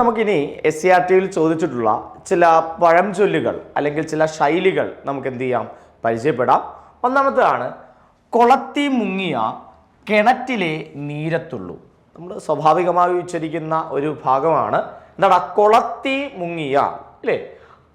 നമുക്കിനി S C R ടിയിൽ ചോദിച്ചിട്ടുള്ള ചില പഴംചൊല്ലുകൾ അല്ലെങ്കിൽ ചില ശൈലികൾ നമുക്ക് എന്ത് ചെയ്യാം പരിചയപ്പെടാം. ഒന്നാമത്തതാണ് കൊളത്തി മുങ്ങിയ കിണറ്റിലെ നീരത്തുള്ളൂ. നമ്മൾ സ്വാഭാവികമായി ഉച്ചരിക്കുന്ന ഒരു ഭാഗമാണ്. എന്താണ്? കൊളത്തി മുങ്ങിയ അല്ലേ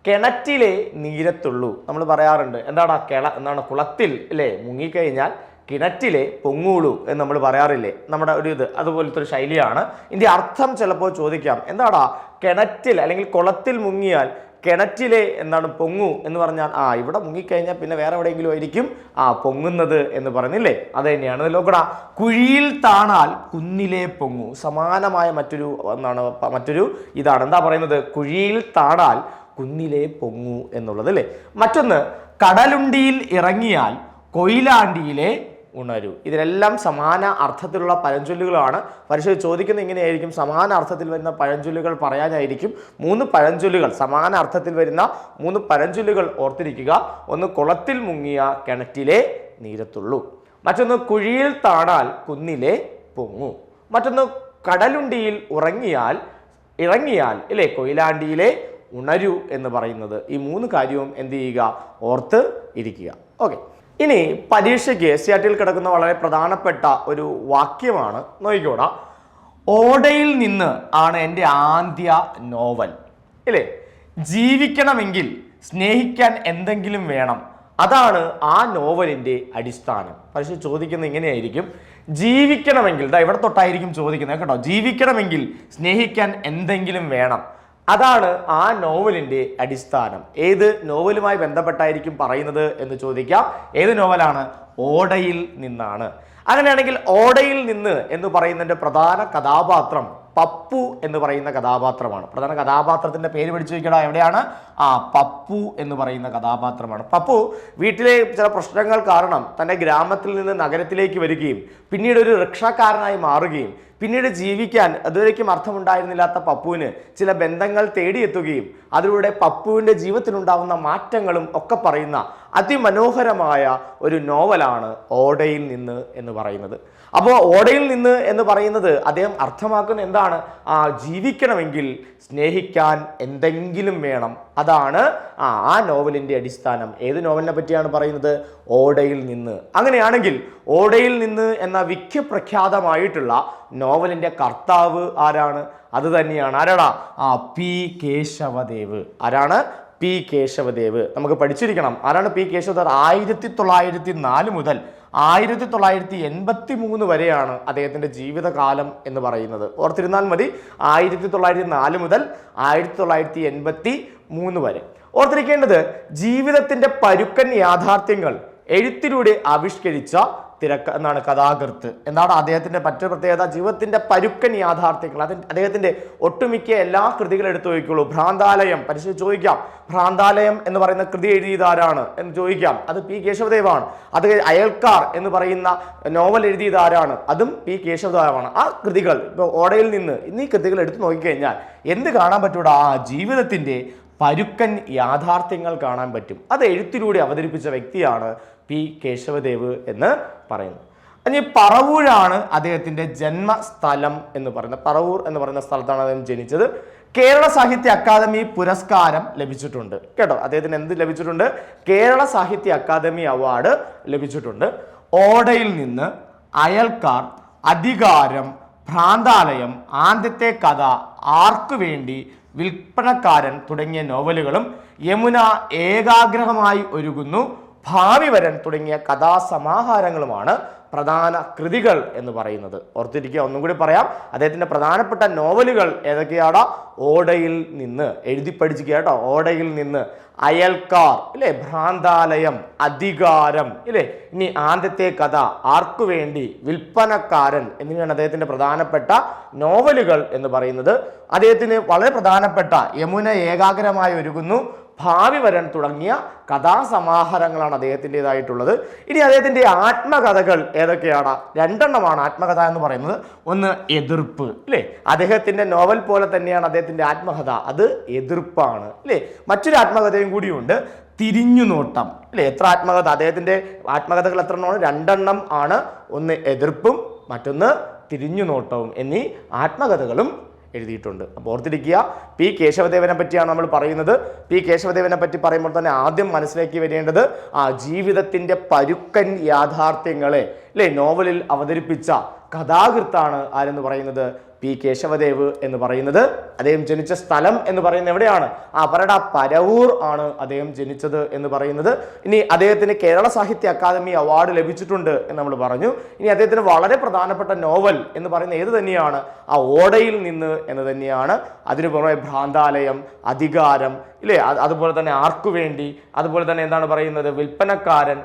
കിണറ്റിലെ നീരത്തുള്ളൂ. നമ്മൾ പറയാറുണ്ട് എന്താണ് കിള എന്താണ് കുളത്തിൽ അല്ലേ മുങ്ങിക്കഴിഞ്ഞാൽ കിണറ്റിലെ പൊങ്ങൂളു എന്ന് നമ്മൾ പറയാറില്ലേ? നമ്മുടെ ഒരു ഇത് അതുപോലത്തെ ഒരു ശൈലിയാണ്. ഇതിന്റെ അർത്ഥം ചിലപ്പോൾ ചോദിക്കാം. എന്താടാ? കിണറ്റിൽ അല്ലെങ്കിൽ കുളത്തിൽ മുങ്ങിയാൽ കിണറ്റിലെ എന്താണ് പൊങ്ങു എന്ന് പറഞ്ഞാൽ ആ ഇവിടെ മുങ്ങിക്കഴിഞ്ഞാൽ പിന്നെ വേറെ എവിടെയെങ്കിലും ആയിരിക്കും ആ പൊങ്ങുന്നത് എന്ന് പറയുന്നില്ലേ? അത് തന്നെയാണ്. നോക്കടാ കുഴിയിൽ താണാൽ കുന്നിലെ പൊങ്ങു. സമാനമായ മറ്റൊരു എന്താണ് മറ്റൊരു ഇതാണ്. എന്താ പറയുന്നത്? കുഴിയിൽ താണാൽ കുന്നിലെ പൊങ്ങു എന്നുള്ളത് അല്ലേ? മറ്റൊന്ന് കടലുണ്ടിയിൽ ഇറങ്ങിയാൽ കൊയിലാണ്ടിയിലെ ഉണരൂ. ഇതിനെല്ലാം സമാന അർത്ഥത്തിലുള്ള പഴഞ്ചൊല്ലുകളാണ്. പരീക്ഷ ചോദിക്കുന്നത് ഇങ്ങനെയായിരിക്കും. സമാന അർത്ഥത്തിൽ വരുന്ന പഴഞ്ചൊല്ലുകൾ പറയാനായിരിക്കും. മൂന്ന് പഴഞ്ചൊല്ലുകൾ സമാന അർത്ഥത്തിൽ വരുന്ന മൂന്ന് പഴഞ്ചൊല്ലുകൾ ഓർത്തിരിക്കുക. ഒന്ന് കുളത്തിൽ മുങ്ങിയ കിണറ്റിലെ നീരത്തുള്ളൂ. മറ്റൊന്ന് കുഴിയിൽ താണാൽ കുന്നിലെ പൊങ്ങൂ. മറ്റൊന്ന് കടലുണ്ടിയിൽ ഉറങ്ങിയാൽ ഇറങ്ങിയാൽ ഇല്ലേ കൊയിലാണ്ടിയിലെ ഉണരൂ എന്ന് പറയുന്നത്. ഈ മൂന്ന് കാര്യവും എന്ത് ചെയ്യുക? ഓർത്ത് ഇരിക്കുക. ഓക്കെ. ഇനി പരീക്ഷയ്ക്ക് എസ് സി ആർ ടിയിൽ കിടക്കുന്ന വളരെ പ്രധാനപ്പെട്ട ഒരു വാക്യമാണ് നോക്കിക്കോടാ ഓടയിൽ നിന്ന് ആണ് എന്റെ ആദ്യ നോവൽ. ഇല്ലേ? ജീവിക്കണമെങ്കിൽ സ്നേഹിക്കാൻ എന്തെങ്കിലും വേണം. അതാണ് ആ നോവലിന്റെ അടിസ്ഥാനം. പക്ഷെ ചോദിക്കുന്നത് ഇങ്ങനെയായിരിക്കും. ജീവിക്കണമെങ്കിൽ ദാ ഇവിടെ തൊട്ടായിരിക്കും ചോദിക്കുന്നത് കേട്ടോ. ജീവിക്കണമെങ്കിൽ സ്നേഹിക്കാൻ എന്തെങ്കിലും വേണം. അതാണ് ആ നോവലിന്റെ അടിസ്ഥാനം. ഏത് നോവലുമായി ബന്ധപ്പെട്ടായിരിക്കും പറയുന്നത് എന്ന് ചോദിക്കാം. ഏത് നോവലാണ്? ഓടയിൽ നിന്നാണ്. അങ്ങനെയാണെങ്കിൽ ഓടയിൽ നിന്ന് എന്ന് പറയുന്നതിന്റെ പ്രധാന കഥാപാത്രം പപ്പു എന്ന് പറയുന്ന കഥാപാത്രമാണ്. പ്രധാന കഥാപാത്രത്തിന്റെ പേര് പിടിച്ചു വയ്ക്കടാ എവിടെയാണ്? ആ പപ്പു എന്ന് പറയുന്ന കഥാപാത്രമാണ്. പപ്പു വീട്ടിലെ ചില പ്രശ്നങ്ങൾ കാരണം തന്റെ ഗ്രാമത്തിൽ നിന്ന് നഗരത്തിലേക്ക് വരികയും പിന്നീട് ഒരു റിക്ഷക്കാരനായി മാറുകയും പിന്നീട് ജീവിക്കാൻ അതുവരേക്കും അർത്ഥമുണ്ടായിരുന്നില്ലാത്ത പപ്പുവിന് ചില ബന്ധങ്ങൾ തേടിയെത്തുകയും അതിലൂടെ പപ്പുവിന്റെ ജീവിതത്തിലുണ്ടാവുന്ന മാറ്റങ്ങളും ഒക്കെ പറയുന്ന അതിമനോഹരമായ ഒരു നോവലാണ് ഓടയിൽ നിന്ന് എന്ന് പറയുന്നത്. അപ്പോൾ ഓടയിൽ നിന്ന് എന്ന് പറയുന്നത് അദ്ദേഹം അർത്ഥമാക്കുന്ന എന്താണ്? ആ ജീവിക്കണമെങ്കിൽ സ്നേഹിക്കാൻ എന്തെങ്കിലും വേണം. അതാണ് ആ നോവലിന്റെ അടിസ്ഥാനം. ഏത് നോവലിനെ പറ്റിയാണ് പറയുന്നത്? ഓടയിൽ നിന്ന്. അങ്ങനെയാണെങ്കിൽ ഓടയിൽ നിന്ന് എന്ന വിഖ്യപ്രഖ്യാതമായിട്ടുള്ള നോവലിന്റെ കർത്താവ് ആരാണ്? അത് തന്നെയാണ്. ആരാടാ? ആ പി കേശവദേവ്. ആരാണ്? പി കേശവദേവ്. നമുക്ക് പഠിച്ചിരിക്കണം. ആരാണ് പി കേശവദേവ്? ആയിരത്തി തൊള്ളായിരത്തി നാല് മുതൽ ആയിരത്തി തൊള്ളായിരത്തി എൺപത്തി മൂന്ന് വരെയാണ് അദ്ദേഹത്തിന്റെ ജീവിതകാലം എന്ന് പറയുന്നത്. ഓർത്തിരുന്നാൽ മതി ആയിരത്തി തൊള്ളായിരത്തി നാല് മുതൽ ആയിരത്തി തൊള്ളായിരത്തി എൺപത്തി മൂന്ന് വരെ. ഓർത്തിരിക്കേണ്ടത് ജീവിതത്തിന്റെ പരുക്കൻ യാഥാർത്ഥ്യങ്ങൾ എഴുത്തിലൂടെ ആവിഷ്കരിച്ച തിരക്ക എന്നാണ് കഥാകൃത്ത്. എന്താണ് അദ്ദേഹത്തിന്റെ മറ്റൊരു പ്രത്യേകത? ജീവിതത്തിന്റെ പരുക്കൻ യാഥാർത്ഥ്യങ്ങൾ. അതിന് അദ്ദേഹത്തിന്റെ ഒട്ടുമിക്ക എല്ലാ കൃതികളും എടുത്തു വയ്ക്കുള്ളൂ. ഭ്രാന്താലയം. പരിശോധിച്ച് ചോദിക്കാം. ഭ്രാന്താലയം എന്ന് പറയുന്ന കൃതി എഴുതിയത് ആരാണ് എന്ന് ചോദിക്കാം. അത് പി കേശവദേവാണ്. അത് അയൽക്കാർ എന്ന് പറയുന്ന നോവൽ എഴുതിയത് ആരാണ്? അതും പി കേശവദേവാണ്. ആ കൃതികൾ ഇപ്പോൾ ഓടയിൽ നിന്ന് ഇന്നീ കൃതികൾ എടുത്തു നോക്കിക്കഴിഞ്ഞാൽ എന്ത് കാണാൻ പറ്റൂടാ? ആ ജീവിതത്തിന്റെ പരുക്കൻ യാഥാർത്ഥ്യങ്ങൾ കാണാൻ പറ്റും. അത് എഴുത്തിലൂടെ അവതരിപ്പിച്ച വ്യക്തിയാണ് പി. കേശവദേവ് എന്ന് പറയുന്നു. ഇനി പറവൂരാണ് അദ്ദേഹത്തിന്റെ ജന്മസ്ഥലം എന്ന് പറയുന്നത്. പറവൂർ എന്ന് പറയുന്ന സ്ഥലത്താണ് അദ്ദേഹം ജനിച്ചത്. കേരള സാഹിത്യ അക്കാദമി പുരസ്കാരം ലഭിച്ചിട്ടുണ്ട്. കേട്ടോ? അദ്ദേഹത്തിന് എന്ത് ലഭിച്ചിട്ടുണ്ട്? കേരള സാഹിത്യ അക്കാദമി അവാർഡ് ലഭിച്ചിട്ടുണ്ട്. ഓടയിൽ നിന്ന് അയൽക്കാർ അധികാരം ഭ്രാന്താലയം ആദ്യത്തെ കഥ ആർക്കു വേണ്ടി വിൽപ്പനക്കാരൻ തുടങ്ങിയ നോവലുകളും യമുന ഏകാഗ്രഹമായി ഒരുങ്ങുന്നു ഭാവി വരൻ തുടങ്ങിയ കഥാസമാഹാരങ്ങളുമാണ് പ്രധാന കൃതികൾ എന്ന് പറയുന്നത്. ഓർത്തിരിക്കുക ഒന്നും കൂടി പറയാം. അദ്ദേഹത്തിന്റെ പ്രധാനപ്പെട്ട നോവലുകൾ ഏതൊക്കെയാണ് ഓടയിൽ നിന്ന്. എഴുതി പഠിച്ചിരിക്കുക കേട്ടോ. ഓടയിൽ നിന്ന്. അയൽക്കാർ ഇല്ലേ? ഭ്രാന്താലയം അധികാരം ഇല്ലേ? ഇനി ആദ്യത്തെ കഥ ആർക്കു വേണ്ടി? വിൽപ്പനക്കാരൻ എന്നിവയാണ് അദ്ദേഹത്തിന്റെ പ്രധാനപ്പെട്ട നോവലുകൾ എന്ന് പറയുന്നത്. അദ്ദേഹത്തിന് വളരെ പ്രധാനപ്പെട്ട യമുന ഏകാഗ്രമായി ഒരുങ്ങുന്നു. ഭാവി വരൻ തുടങ്ങിയ കഥാസമാഹാരങ്ങളാണ് അദ്ദേഹത്തിന്റെതായിട്ടുള്ളത്. ഇനി അദ്ദേഹത്തിന്റെ ആത്മകഥകൾ ഏതൊക്കെയാണ്? രണ്ടെണ്ണമാണ് ആത്മകഥ എന്ന് പറയുന്നത്. ഒന്ന് എതിർപ്പ് അല്ലേ അദ്ദേഹത്തിന്റെ നോവൽ പോലെ തന്നെയാണ് അദ്ദേഹത്തിന്റെ ആത്മകഥ. അത് എതിർപ്പാണ് അല്ലേ മറ്റൊരു ആത്മകഥയും കൂടിയുണ്ട് തിരിഞ്ഞു നോട്ടം അല്ലേ എത്ര ആത്മകഥ? അദ്ദേഹത്തിന്റെ ആത്മകഥകൾ എത്ര എണ്ണമാണ് രണ്ടെണ്ണം ആണ്. ഒന്ന് എതിർപ്പും മറ്റൊന്ന് തിരിഞ്ഞു നോട്ടവും എന്നീ ആത്മകഥകളും എഴുതിയിട്ടുണ്ട്. അപ്പോൾ ഓർത്തിരിക്കുക പി കേശവദേവനെ പറ്റിയാണ് നമ്മൾ പറയുന്നത്. പി കേശവദേവനെ പറ്റി പറയുമ്പോൾ തന്നെ ആദ്യം മനസ്സിലേക്ക് വരേണ്ടത് ആ ജീവിതത്തിന്റെ പരുക്കൻ യാഥാർത്ഥ്യങ്ങളെ അല്ലേ നോവലിൽ അവതരിപ്പിച്ച കഥാകൃത്താണ് ആരെന്ന് പറയുന്നത്? പി കേശവദേവ് എന്ന് പറയുന്നത്. അദ്ദേഹം ജനിച്ച സ്ഥലം എന്ന് പറയുന്നത് എവിടെയാണ്? ആ പറയുന്ന പരവൂർ ആണ് അദ്ദേഹം ജനിച്ചത് എന്ന് പറയുന്നത്. ഇനി അദ്ദേഹത്തിന് കേരള സാഹിത്യ അക്കാദമി അവാർഡ് ലഭിച്ചിട്ടുണ്ട് എന്ന് നമ്മൾ പറഞ്ഞു. ഇനി അദ്ദേഹത്തിന് വളരെ പ്രധാനപ്പെട്ട നോവൽ എന്ന് പറയുന്ന ഏത് തന്നെയാണ്? ആ ഓടയിൽ നിന്ന് എന്ന് തന്നെയാണ്. അതിനു പുറമെ ഭ്രാന്താലയം അധികാരം ഇല്ലേ? അതുപോലെ തന്നെ ആർക്കു വേണ്ടി അതുപോലെ തന്നെ എന്താണ് പറയുന്നത്? വിൽപ്പനക്കാരൻ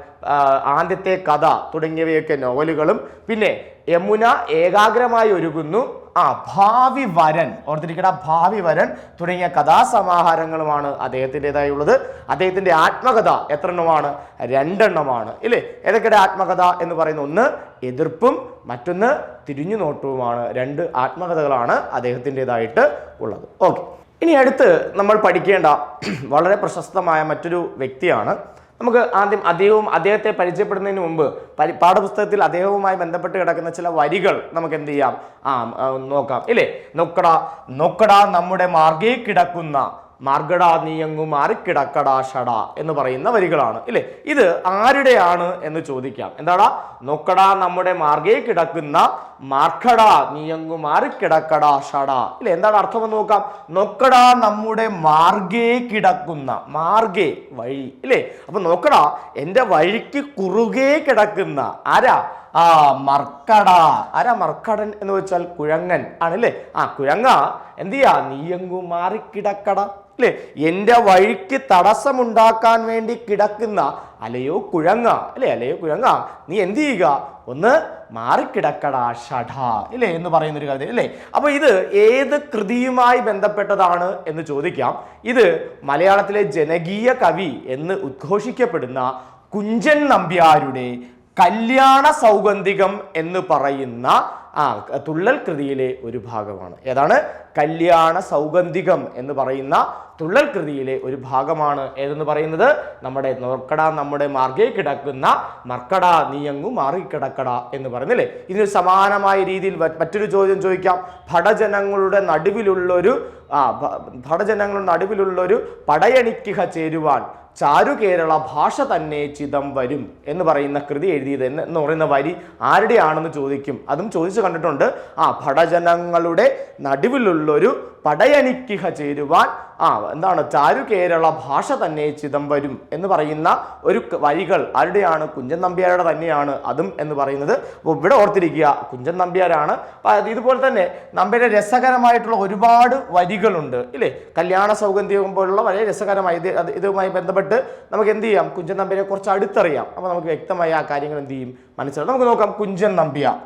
ആദ്യത്തെ കഥ തുടങ്ങിയവയൊക്കെ നോവലുകളും. പിന്നെ യമുന ഏകാഗ്രമായി ഒരുങ്ങുന്നു. ആ ഭാവി വരൻ. ഓർത്തിരിക്കട ഭാവി വരൻ തുടങ്ങിയ കഥാസമാഹാരങ്ങളുമാണ് അദ്ദേഹത്തിന്റെതായുള്ളത്. അദ്ദേഹത്തിന്റെ ആത്മകഥ എത്ര എണ്ണമാണ് രണ്ടെണ്ണമാണ്. ഇല്ലേ? ഏതൊക്കെയുടെ ആത്മകഥ എന്ന് പറയുന്ന ഒന്ന് എതിർപ്പും മറ്റൊന്ന് തിരിഞ്ഞു നോട്ടവുമാണ് രണ്ട് ആത്മകഥകളാണ് അദ്ദേഹത്തിന്റെതായിട്ട് ഉള്ളത്. ഓക്കെ. ഇനി അടുത്ത് നമ്മൾ പഠിക്കേണ്ട വളരെ പ്രശസ്തമായ മറ്റൊരു വ്യക്തിയാണ് നമുക്ക് ആദ്യം അദ്ദേഹവും അദ്ദേഹത്തെ പരിചയപ്പെടുന്നതിന് മുമ്പ് പരി പാഠപുസ്തകത്തിൽ അദ്ദേഹവുമായി ബന്ധപ്പെട്ട് കിടക്കുന്ന ചില വരികൾ നമുക്ക് എന്ത് ചെയ്യാം? ആ നോക്കാം. ഇല്ലേ? നോക്കടാ നോക്കടാ നമ്മുടെ മാർഗേ കിടക്കുന്ന മാർഗട നീയങ്ങു മാറിക്കിടക്കടാ ഷട എന്ന് പറയുന്ന വരികളാണ് ഇല്ലേ? ഇത് ആരുടെയാണ് എന്ന് ചോദിക്കാം. എന്താടാ? നോക്കടാ നമ്മുടെ മാർഗേ കിടക്കുന്ന മാർക്കടാ നീയങ്ങു മാറിക്കിടക്കടാ ഷട. ഇല്ലേ? എന്താണ് അർത്ഥം എന്ന് നോക്കാം? നോക്കടാ നമ്മുടെ മാർഗേ കിടക്കുന്ന മാർഗേ വഴി ഇല്ലേ? അപ്പൊ നോക്കടാ എന്റെ വഴിക്ക് കുറുകെ കിടക്കുന്ന ആരാ? ആ മർക്കട. ആരാ മർക്കടൻ എന്ന് വെച്ചാൽ കുഴങ്ങൻ ആണല്ലേ? ആ കുഴങ്ങ എന്ത് ചെയ്യാ? നീയങ്ങു മാറിക്കിടക്കട അല്ലേ? എന്റെ വഴിക്ക് തടസ്സമുണ്ടാക്കാൻ വേണ്ടി കിടക്കുന്ന അലയോ കുഴങ്ങ അല്ലേ? അലയോ കുഴങ്ങ നീ എന്ത് ചെയ്യുക? ഒന്ന് മാറിക്കിടക്കടാ ഷഠ ഇല്ലേ? എന്ന് പറയുന്ന ഒരു കവിത അല്ലേ അപ്പൊ ഇത് ഏത് കൃതിയുമായി ബന്ധപ്പെട്ടതാണ് എന്ന് ചോദിക്കാം. ഇത് മലയാളത്തിലെ ജനകീയ കവി എന്ന് ഉദ്ഘോഷിക്കപ്പെടുന്ന കുഞ്ചൻ നമ്പ്യാരുടെ കല്യാണ സൗഗന്ധികം എന്ന് പറയുന്ന ആ തുള്ളൽ കൃതിയിലെ ഒരു ഭാഗമാണ്. ഏതാണ്? കല്യാണ സൗഗന്ധികം എന്ന് പറയുന്ന തുള്ളൽ കൃതിയിലെ ഒരു ഭാഗമാണ്. ഏതെന്ന് പറയുന്നത്? നമ്മുടെ നോർക്കട നമ്മുടെ മാർഗേ കിടക്കുന്ന മർക്കട നീയങ്ങു മാറിക്കിടക്കട എന്ന് പറയുന്നില്ലേ ഇതിന് സമാനമായ രീതിയിൽ മറ്റൊരു ചോദ്യം ചോദിക്കാം. ഭടജനങ്ങളുടെ നടുവിലുള്ളൊരു ആ ഭടജനങ്ങളുടെ നടുവിലുള്ളൊരു പടയണിക്കുക ചേരുവാൻ ചാരു കേരള ഭാഷ തന്നെ ചിതം വരും എന്ന് പറയുന്ന കൃതി എഴുതിയത് എന്ന് പറയുന്ന വരി ആരുടെയാണെന്ന് ചോദിക്കും. അതും ചോദിച്ചു കണ്ടിട്ടുണ്ട്. ആ ഭടജനങ്ങളുടെ നടുവിലുള്ളൊരു പടയണിക്കിഹ ചേരുവാൻ ആ എന്താണ്? ചാരു കേരള ഭാഷ തന്നെ ചിതം വരും എന്ന് പറയുന്ന ഒരു വരികൾ ആരുടെയാണ്? കുഞ്ചൻ നമ്പ്യാരുടെ തന്നെയാണ് അതും എന്ന് പറയുന്നത്. അപ്പോൾ ഇവിടെ ഓർത്തിരിക്കുക കുഞ്ചൻ നമ്പ്യാരാണ്. ഇതുപോലെ തന്നെ നമ്പ്യാരുടെ രസകരമായിട്ടുള്ള ഒരുപാട് വരികളുണ്ട് ഇല്ലേ? കല്യാണ സൗഗന്ധികം പോലുള്ള വളരെ രസകരമായി ഇത് ഇതുമായി ബന്ധപ്പെട്ട് നമുക്ക് എന്ത് ചെയ്യാം? കുഞ്ചൻ നമ്പ്യരെ കുറച്ച് അടുത്തറിയാം. അപ്പോൾ നമുക്ക് വ്യക്തമായി ആ കാര്യങ്ങൾ എന്ത് ചെയ്യും? മനസ്സിലാവും. നമുക്ക് നോക്കാം കുഞ്ചൻ നമ്പ്യ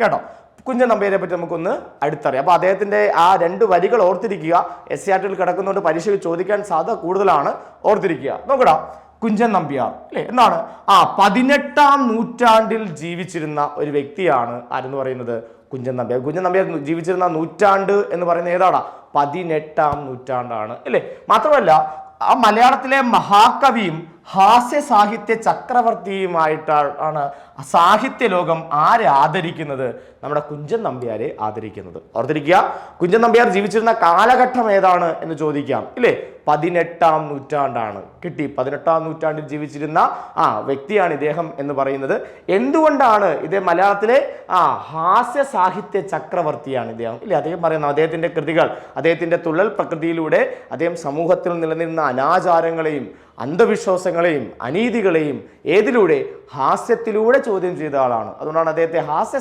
കേട്ടോ? കുഞ്ചൻ നമ്പ്യാരെ പറ്റി നമുക്കൊന്ന് അടുത്തറിയാം. അപ്പോൾ അദ്ദേഹത്തിന്റെ ആ രണ്ട് വരികൾ ഓർത്തിരിക്കുക. എസ് സി ആർ ടിയിൽ കിടക്കുന്നതുകൊണ്ട് പരീക്ഷയിൽ ചോദിക്കാൻ സാധ്യത കൂടുതലാണ്. ഓർത്തിരിക്കുക. നോക്കടാ കുഞ്ചൻ നമ്പ്യാർ അല്ലേ? എന്താണ്? ആ പതിനെട്ടാം നൂറ്റാണ്ടിൽ ജീവിച്ചിരുന്ന ഒരു വ്യക്തിയാണ് ആരെന്ന് പറയുന്നത്? കുഞ്ചൻ നമ്പ്യാർ. കുഞ്ചൻ നമ്പ്യാർ ജീവിച്ചിരുന്ന നൂറ്റാണ്ട് എന്ന് പറയുന്നത് ഏതാണ് പതിനെട്ടാം നൂറ്റാണ്ടാണ് അല്ലേ? മാത്രമല്ല ആ മലയാളത്തിലെ മഹാകവിയും ഹാസ്യ സാഹിത്യ ചക്രവർത്തിയുമായിട്ടാണ് സാഹിത്യ ലോകം ആരെ ആദരിക്കുന്നത്? നമ്മുടെ കുഞ്ചൻ നമ്പ്യാരെ ആദരിക്കുന്നത്. ഓർത്തിരിക്കുക കുഞ്ചൻ നമ്പ്യാർ ജീവിച്ചിരുന്ന കാലഘട്ടം ഏതാണ് എന്ന് ചോദിക്കാം. ഇല്ലേ? പതിനെട്ടാം നൂറ്റാണ്ടാണ്. കിട്ടി. പതിനെട്ടാം നൂറ്റാണ്ടിൽ ജീവിച്ചിരുന്ന ആ വ്യക്തിയാണ് ഇദ്ദേഹം എന്ന് പറയുന്നത്. എന്തുകൊണ്ടാണ് ഇത് മലയാളത്തിലെ ആ ഹാസ്യ സാഹിത്യ ചക്രവർത്തിയാണ് ഇദ്ദേഹം? ഇല്ലേ? അദ്ദേഹം പറയുന്നത് അദ്ദേഹത്തിന്റെ കൃതികൾ അദ്ദേഹത്തിന്റെ തുള്ളൽ പ്രകൃതിയിലൂടെ അദ്ദേഹം സമൂഹത്തിൽ നിലനിന്ന അനാചാരങ്ങളെയും അന്ധവിശ്വാസങ്ങളെയും അനീതികളെയും ഏതിലൂടെ? ഹാസ്യത്തിലൂടെ ചോദ്യം ചെയ്ത ആളാണ്. അതുകൊണ്ടാണ് അദ്ദേഹത്തെ ഹാസ്യ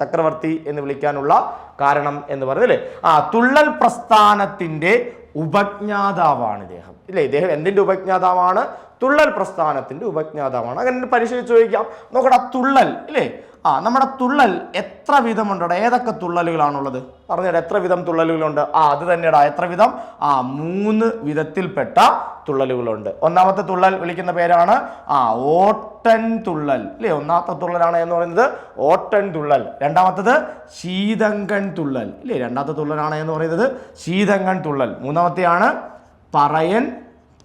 ചക്രവർത്തി എന്ന് വിളിക്കാനുള്ള കാരണം എന്ന് പറഞ്ഞല്ലേ ആ തുള്ളൽ പ്രസ്ഥാനത്തിന്റെ ഉപജ്ഞാതാവാണ് ഇദ്ദേഹം. ഇല്ലേ? ഇദ്ദേഹം എന്തിന്റെ ഉപജ്ഞാതാവാണ്? തുള്ളൽ പ്രസ്ഥാനത്തിന്റെ ഉപജ്ഞാതാവാണ്. അങ്ങനെ പരിശോധിച്ച് ചോദിക്കാം. നോക്കടാ തുള്ളൽ ഇല്ലേ? ആ നമ്മുടെ തുള്ളൽ എത്ര വിധമുണ്ടോ? ഏതൊക്കെ തുള്ളലുകളാണുള്ളത്? പറഞ്ഞിട്ട് എത്ര വിധം തുള്ളലുകളുണ്ട്? ആ അത് തന്നെയടാ. എത്ര വിധം? ആ മൂന്ന് വിധത്തിൽപ്പെട്ട തുള്ളലുകളുണ്ട്. ഒന്നാമത്തെ തുള്ളൽ വിളിക്കുന്ന പേരാണ് ആ ഓട്ടൻ തുള്ളൽ. അല്ലേ ഒന്നാമത്തെ തുള്ളലാണ് എന്ന് പറയുന്നത് ഓട്ടൻ തുള്ളൽ. രണ്ടാമത്തത് ശീതങ്കൻ തുള്ളൽ. ഇല്ലേ? രണ്ടാമത്തെ തുള്ളലാണ് എന്ന് പറയുന്നത് ശീതങ്കൻ തുള്ളൽ. മൂന്നാമത്തെയാണ് പറയൻ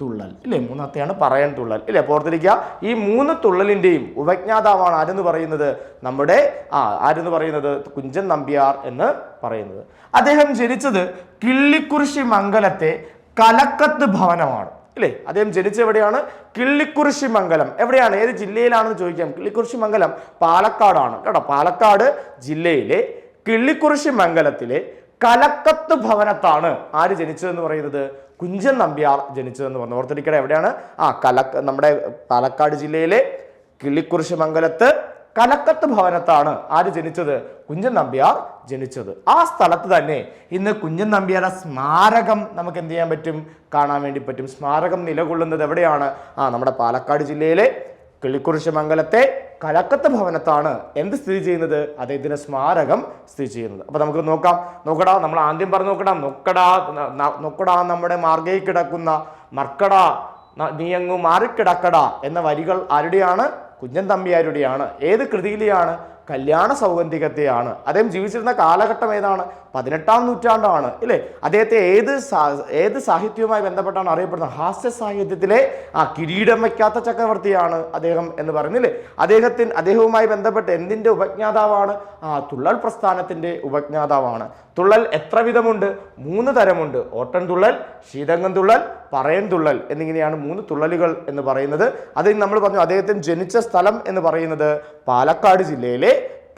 തുള്ളൽ. ഇല്ലേ? മൂന്നാമത്തെയാണ് പറയൻ തുള്ളൽ. ഇല്ലേ? ഓർത്തിരിക്കുക ഈ മൂന്ന് തുള്ളലിന്റെയും ഉപജ്ഞാതാവാണ് ആരെന്ന് പറയുന്നത്? നമ്മുടെ ആ ആരെന്ന് പറയുന്നത്? കുഞ്ചൻ നമ്പ്യാർ എന്ന് പറയുന്നത്. അദ്ദേഹം ജനിച്ചത് കിള്ളിക്കുറിശി മംഗലത്തെ കലക്കത്ത് ഭവനമാണ്. ഇല്ലേ? അദ്ദേഹം ജനിച്ച എവിടെയാണ്? കിള്ളിക്കുറിശി മംഗലം. എവിടെയാണ്? ഏത് ജില്ലയിലാണെന്ന് ചോദിക്കാം. കിള്ളിക്കുറിശി മംഗലം പാലക്കാടാണ്. കേട്ടോ പാലക്കാട് ജില്ലയിലെ കിള്ളിക്കുറിശി മംഗലത്തിലെ കലക്കത്ത് ഭവനത്താണ്. ആര് ജനിച്ചതെന്ന് പറയുന്നത്? കുഞ്ചൻ നമ്പ്യാർ ജനിച്ചതെന്ന് പറഞ്ഞു. ഓർത്തിരിക്കട എവിടെയാണ്? ആ കലക്ക നമ്മുടെ പാലക്കാട് ജില്ലയിലെ കിള്ളിക്കുറിശി മംഗലത്ത് കലക്കത്ത് ഭവനത്താണ് ആര് ജനിച്ചത്? കുഞ്ചൻ നമ്പ്യാർ ജനിച്ചത്. ആ സ്ഥലത്ത് തന്നെ ഇന്ന് കുഞ്ചൻ നമ്പ്യാരുടെ സ്മാരകം നമുക്ക് എന്ത് ചെയ്യാൻ പറ്റും? കാണാൻ വേണ്ടി പറ്റും. സ്മാരകം നിലകൊള്ളുന്നത് എവിടെയാണ്? ആ നമ്മുടെ പാലക്കാട് ജില്ലയിലെ കിള്ളിക്കുറിശി മംഗലത്തെ കലക്കത്ത് ഭവനത്താണ് എന്ത് സ്ഥിതി ചെയ്യുന്നത്? അദ്ദേഹത്തിന്റെ സ്മാരകം സ്ഥിതി ചെയ്യുന്നത്. അപ്പൊ നമുക്ക് നോക്കാം. നോക്കടാ നമ്മൾ ആദ്യം പറഞ്ഞു നോക്കടാ നൊക്കടാ നോക്കടാ നമ്മുടെ മാർഗയിൽ കിടക്കുന്ന മർക്കടാ നീയങ്ങു മാറിക്കിടക്കട എന്ന വരികൾ ആരുടെയാണ്? കുഞ്ഞൻ തമ്പിയാരുടെയാണ്. ഏത് കൃതിയിലെയാണ് കല്യാണ സൗഗന്ധികത്തെയാണ് അദ്ദേഹം ജീവിച്ചിരുന്ന കാലഘട്ടം ഏതാണ്? പതിനെട്ടാം നൂറ്റാണ്ടാണ് ഇല്ലേ? അദ്ദേഹത്തെ ഏത് ഏത് സാഹിത്യവുമായി ബന്ധപ്പെട്ടാണ് അറിയപ്പെടുന്നത്? ഹാസ്യ സാഹിത്യത്തിലെ ആ കിരീടം വയ്ക്കാത്ത ചക്രവർത്തിയാണ് അദ്ദേഹം എന്ന് പറഞ്ഞില്ലേ അദ്ദേഹത്തിന് അദ്ദേഹവുമായി ബന്ധപ്പെട്ട് എന്തിന്റെ ഉപജ്ഞാതാവാണ്? ആ തുള്ളൽ പ്രസ്ഥാനത്തിന്റെ ഉപജ്ഞാതാവാണ്. തുള്ളൽ എത്ര വിധമുണ്ട്? മൂന്ന് തരമുണ്ട്. ഓട്ടൻ തുള്ളൽ ശീതങ്കം തുള്ളൽ പറയൻ തുള്ളൽ എന്നിങ്ങനെയാണ് മൂന്ന് തുള്ളലുകൾ എന്ന് പറയുന്നത്. അതിൽ നമ്മൾ പറഞ്ഞു അദ്ദേഹത്തിന് ജനിച്ച സ്ഥലം എന്ന് പറയുന്നത് പാലക്കാട് ജില്ലയിലെ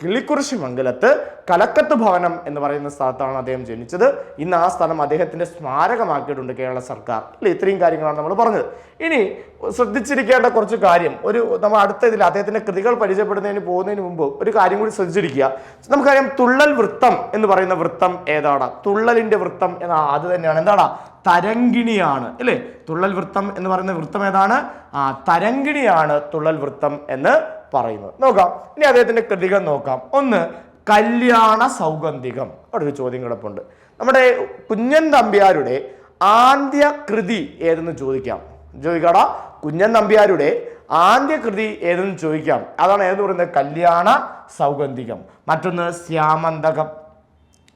കിളിക്കുറിശി മംഗലത്ത് കലക്കത്ത് ഭവനം എന്ന് പറയുന്ന സ്ഥലത്താണ് അദ്ദേഹം ജനിച്ചത്. ഇന്ന് ആ സ്ഥലം അദ്ദേഹത്തിന്റെ സ്മാരകമാക്കിയിട്ടുണ്ട് കേരള സർക്കാർ. അല്ലെ? ഇത്രയും കാര്യങ്ങളാണ് നമ്മൾ പറഞ്ഞത്. ഇനി ശ്രദ്ധിച്ചിരിക്കേണ്ട കുറച്ച് കാര്യം. ഒരു നമ്മൾ അടുത്ത ഇതിൽ അദ്ദേഹത്തിന്റെ കൃതികൾ പരിചയപ്പെടുന്നതിന് പോകുന്നതിന് മുമ്പ് ഒരു കാര്യം കൂടി ശ്രദ്ധിച്ചിരിക്കുക. നമുക്കറിയാം തുള്ളൽ വൃത്തം എന്ന് പറയുന്ന വൃത്തം ഏതാണ്? തുള്ളലിന്റെ വൃത്തം എന്ന അത് തന്നെയാണ്. എന്താണ് തരങ്കിണിയാണ് അല്ലേ? തുള്ളൽ വൃത്തം എന്ന് പറയുന്ന വൃത്തം ഏതാണ്? ആ തരങ്കിണിയാണ് തുള്ളൽ വൃത്തം എന്ന് പറയുന്നത്. നോക്കാം. ഇനി അദ്ദേഹത്തിന്റെ കൃതികൾ നോക്കാം. ഒന്ന് കല്യാണ സൗഗന്ധികം. അവിടെ ഒരു ചോദ്യം കിടപ്പുണ്ട്. നമ്മുടെ കുഞ്ഞൻ തമ്പ്യാരുടെ ആദ്യ കൃതി ഏതെന്ന് ചോദിക്കാം. ചോദിക്കാടാ കുഞ്ഞൻ നമ്പ്യാരുടെ ആദ്യ കൃതി ഏതെന്ന് ചോദിക്കാം. അതാണ് ഏതെന്ന് പറയുന്നത്? കല്യാണ സൗഗന്ധികം. മറ്റൊന്ന് ശ്യാമന്തകം.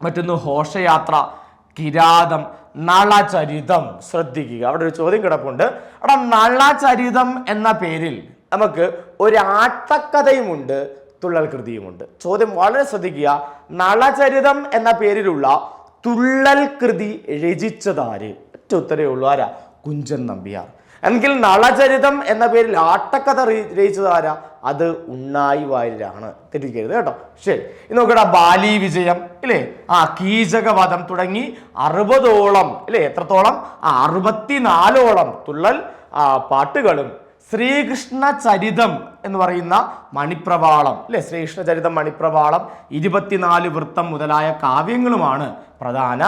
മറ്റൊന്ന് ഹോഷയാത്ര കിരാതം നളചരിതം. ശ്രദ്ധിക്കുക. അവിടെ ഒരു ചോദ്യം കിടപ്പുണ്ട്. അവിടെ നളചരിതം എന്ന പേരിൽ നമുക്ക് ഒരു ആട്ടക്കഥയുമുണ്ട് തുള്ളൽ കൃതിയുമുണ്ട് ചോദ്യം വളരെ ശ്രദ്ധിക്കുക. നളചരിതം എന്ന പേരിലുള്ള തുള്ളൽ കൃതി രചിച്ചതാര്? ഒറ്റ ഉത്തരേ ഉള്ളൂ. ആരാ? കുഞ്ചൻ നമ്പ്യാർ. എങ്കിൽ നളചരിതം എന്ന പേരിൽ ആട്ടക്കഥ രചിച്ചതാരാ? അത് ഉണ്ണായി വാര്യരാണ് തെറ്റിക്കരുത് കേട്ടോ. ശരി. ഇനി നോക്കടാ ബാലി വിജയം ഇല്ലേ? ആ കീചകവധം തുടങ്ങി അറുപതോളം ഇല്ലേ? എത്രത്തോളം? ആ അറുപത്തിനാലോളം തുള്ളൽ പാട്ടുകളും ശ്രീകൃഷ്ണ ചരിതം എന്ന് പറയുന്ന മണിപ്രവാളം അല്ലെ? ശ്രീകൃഷ്ണ ചരിതം മണിപ്രവാളം ഇരുപത്തിനാല് വൃത്തം മുതലായ കാവ്യങ്ങളുമാണ് പ്രധാന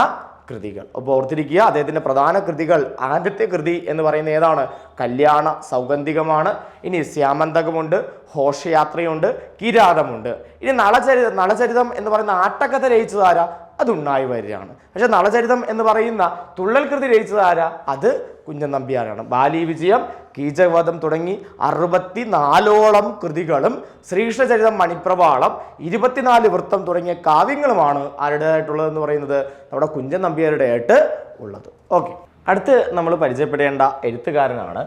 കൃതികൾ. അപ്പോൾ ഓർത്തിരിക്കുക അദ്ദേഹത്തിന്റെ പ്രധാന കൃതികൾ ആദ്യത്തെ കൃതി എന്ന് പറയുന്ന ഏതാണ്? കല്യാണ സൗഗന്ധികമാണ്. ഇനി ശ്യാമന്തകമുണ്ട് ഘോഷയാത്രയുണ്ട് കിരാതമുണ്ട്. ഇനി നളചരിതം നളചരിതം എന്ന് പറയുന്ന ആട്ടക്കഥ രചിച്ചത് ആരാ? അത് ഉണ്ണായി വരികയാണ്. പക്ഷെ നളചരിതം എന്ന് പറയുന്ന തുള്ളൽ കൃതി രചിച്ചത് ആരാ? അത് കുഞ്ഞൻ നമ്പ്യാരാണ്. ബാലി വിജയം കീചകവധം തുടങ്ങി അറുപത്തി നാലോളം കൃതികളും ശ്രീകൃഷ്ണചരിതം മണിപ്രവാളം ഇരുപത്തിനാല് വൃത്തം തുടങ്ങിയ കാവ്യങ്ങളുമാണ് ആരുടേതായിട്ടുള്ളതെന്ന് പറയുന്നത് നമ്മുടെ കുഞ്ചൻ നമ്പ്യാരുടെ ആയിട്ട് ഉള്ളത്. ഓക്കെ. അടുത്ത് നമ്മൾ പരിചയപ്പെടേണ്ട എഴുത്തുകാരനാണ്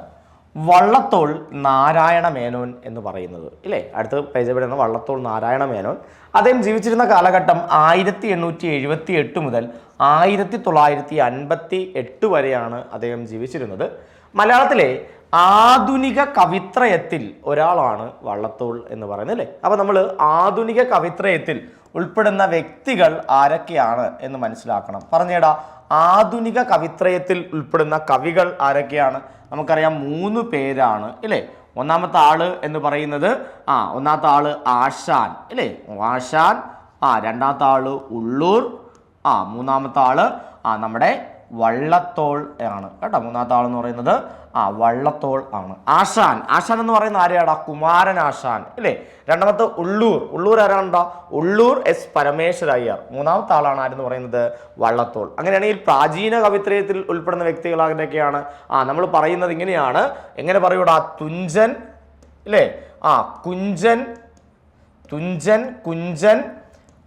വള്ളത്തോൾ നാരായണ മേനോൻ എന്ന് പറയുന്നത്. ഇല്ലേ? അടുത്ത പരിചയപ്പെടുന്ന വള്ളത്തോൾ നാരായണ മേനോൻ. അദ്ദേഹം ജീവിച്ചിരുന്ന കാലഘട്ടം ആയിരത്തി എണ്ണൂറ്റി എഴുപത്തി എട്ട് മുതൽ ആയിരത്തി തൊള്ളായിരത്തി അൻപത്തി എട്ട് വരെയാണ് അദ്ദേഹം ജീവിച്ചിരുന്നത്. മലയാളത്തിലെ ആധുനിക കവിത്രയത്തിൽ ഒരാളാണ് വള്ളത്തോൾ എന്ന് പറയുന്നത് അല്ലേ അപ്പോൾ നമ്മൾ ആധുനിക കവിത്രയത്തിൽ ഉൾപ്പെടുന്ന വ്യക്തികൾ ആരൊക്കെയാണ് എന്ന് മനസ്സിലാക്കണം. പറഞ്ഞേടാ ആധുനിക കവിത്രയത്തിൽ ഉൾപ്പെടുന്ന കവികൾ ആരൊക്കെയാണ്? നമുക്കറിയാം മൂന്ന് പേരാണ് ഇല്ലേ? ഒന്നാമത്തെ ആൾ എന്ന് പറയുന്നത് ആ ഒന്നാമത്തെ ആൾ ആശാൻ ഇല്ലേ? ആശാൻ ആ രണ്ടാമത്തെ ആൾ ഉള്ളൂർ ആ മൂന്നാമത്തെ ആൾ ആ നമ്മുടെ വള്ളത്തോൾ ആണ്. കേട്ടോ മൂന്നാമത്തെ എന്ന് പറയുന്നത് ആ വള്ളത്തോൾ ആണ്. ആശാൻ. ആശാൻ എന്ന് പറയുന്ന ആരെയാടാ? കുമാരൻ ആശാൻ അല്ലേ? രണ്ടാമത്തെ ഉള്ളൂർ. ഉള്ളൂർ ആരാണ്ടോ? ഉള്ളൂർ എസ് പരമേശ്വര അയ്യർ. മൂന്നാമത്തെ ആളാണ് ആരെന്ന് പറയുന്നത്? വള്ളത്തോൾ. അങ്ങനെയാണെങ്കിൽ പ്രാചീന കവിത്രയത്തിൽ ഉൾപ്പെടുന്ന വ്യക്തികൾ ആരൊക്കെയാണ് ആ നമ്മൾ പറയുന്നത് ഇങ്ങനെയാണ്. എങ്ങനെ പറയൂടാ? തുഞ്ചൻ അല്ലേ? ആ കുഞ്ചൻ തുഞ്ചൻ കുഞ്ചൻ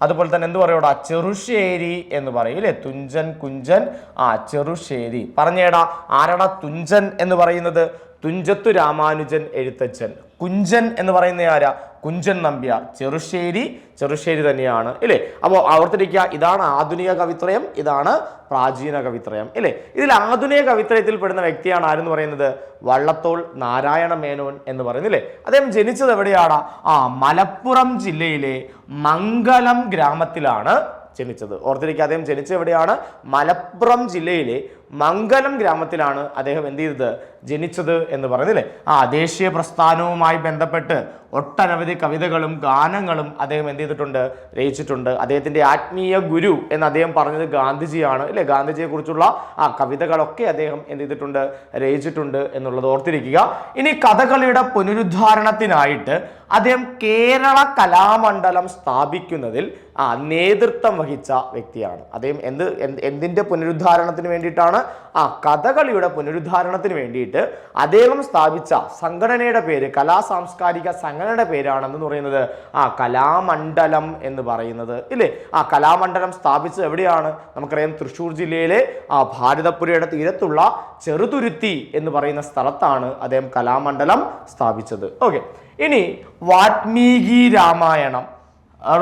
അതുപോലെ തന്നെ എന്ത് പറയൂടാ ചെറുശ്ശേരി എന്ന് പറയും ഇല്ലേ? തുഞ്ചൻ കുഞ്ചൻ ആ ചെറുശ്ശേരി. പറഞ്ഞേടാ ആരടാ തുഞ്ചൻ എന്ന് പറയുന്നത്? തുഞ്ചത്തു രാമാനുജൻ എഴുത്തച്ഛൻ. കുഞ്ചൻ എന്ന് പറയുന്ന ആരാ? കുഞ്ചൻ നമ്പ്യാർ. ചെറുശ്ശേരി ചെറുശ്ശേരി തന്നെയാണ് ഇല്ലേ? അപ്പോൾ ഓർത്തിരിക്കുക ഇതാണ് ആധുനിക കവിത്രയം ഇതാണ് പ്രാചീന കവിത്രയം ഇല്ലേ? ഇതിൽ ആധുനിക കവിത്രയത്തിൽ പെടുന്ന വ്യക്തിയാണ് ആരെന്ന് പറയുന്നത്? വള്ളത്തോൾ നാരായണ മേനോൻ എന്ന് പറയുന്നില്ലേ അദ്ദേഹം ജനിച്ചത് എവിടെയാണ് ആ മലപ്പുറം ജില്ലയിലെ മംഗലം ഗ്രാമത്തിലാണ് ജനിച്ചത്. ഓർത്തിരിക്കുക അദ്ദേഹം ജനിച്ചത് എവിടെയാണ്? മലപ്പുറം ജില്ലയിലെ മംഗലം ഗ്രാമത്തിലാണ് അദ്ദേഹം എന്ത് ചെയ്തത്? ജനിച്ചത് എന്ന് പറഞ്ഞില്ലേ ആ ദേശീയ പ്രസ്ഥാനവുമായി ബന്ധപ്പെട്ട് ഒട്ടനവധി കവിതകളും ഗാനങ്ങളും അദ്ദേഹം എന്ത് ചെയ്തിട്ടുണ്ട്? രചിച്ചിട്ടുണ്ട്. അദ്ദേഹത്തിന്റെ ആത്മീയ ഗുരു എന്ന് അദ്ദേഹം പറഞ്ഞത് ഗാന്ധിജിയാണ്. അല്ലേ? ഗാന്ധിജിയെക്കുറിച്ചുള്ള ആ കവിതകളൊക്കെ അദ്ദേഹം എന്ത് ചെയ്തിട്ടുണ്ട്? രചിച്ചിട്ടുണ്ട് എന്നുള്ളത് ഓർത്തിരിക്കുക. ഇനി കഥകളിയുടെ പുനരുദ്ധാരണത്തിനായിട്ട് അദ്ദേഹം കേരള കലാമണ്ഡലം സ്ഥാപിക്കുന്നതിൽ ആ നേതൃത്വം വഹിച്ച വ്യക്തിയാണ്. അദ്ദേഹം എന്ത് എന്തിന്റെ പുനരുദ്ധാരണത്തിന് വേണ്ടിയിട്ടാണ് ആ കഥകളിയുടെ പുനരുദ്ധാരണത്തിന് വേണ്ടിയിട്ട് അദ്ദേഹം സ്ഥാപിച്ച സംഘടനയുടെ പേര് കലാ സാംസ്കാരിക സംഘടനയുടെ പേരാണെന്ന് പറയുന്നത് ആ കലാമണ്ഡലം എന്ന് പറയുന്നത്. ഇല്ലേ? ആ കലാമണ്ഡലം സ്ഥാപിച്ചത് എവിടെയാണ്? നമുക്കറിയാം തൃശ്ശൂർ ജില്ലയിലെ ആ ഭാരതപ്പുരയുടെ തീരത്തുള്ള ചെറുതുരുത്തി എന്ന് പറയുന്ന സ്ഥലത്താണ് അദ്ദേഹം കലാമണ്ഡലം സ്ഥാപിച്ചത്. ഓക്കെ. ഇനി വാത്മീകി രാമായണം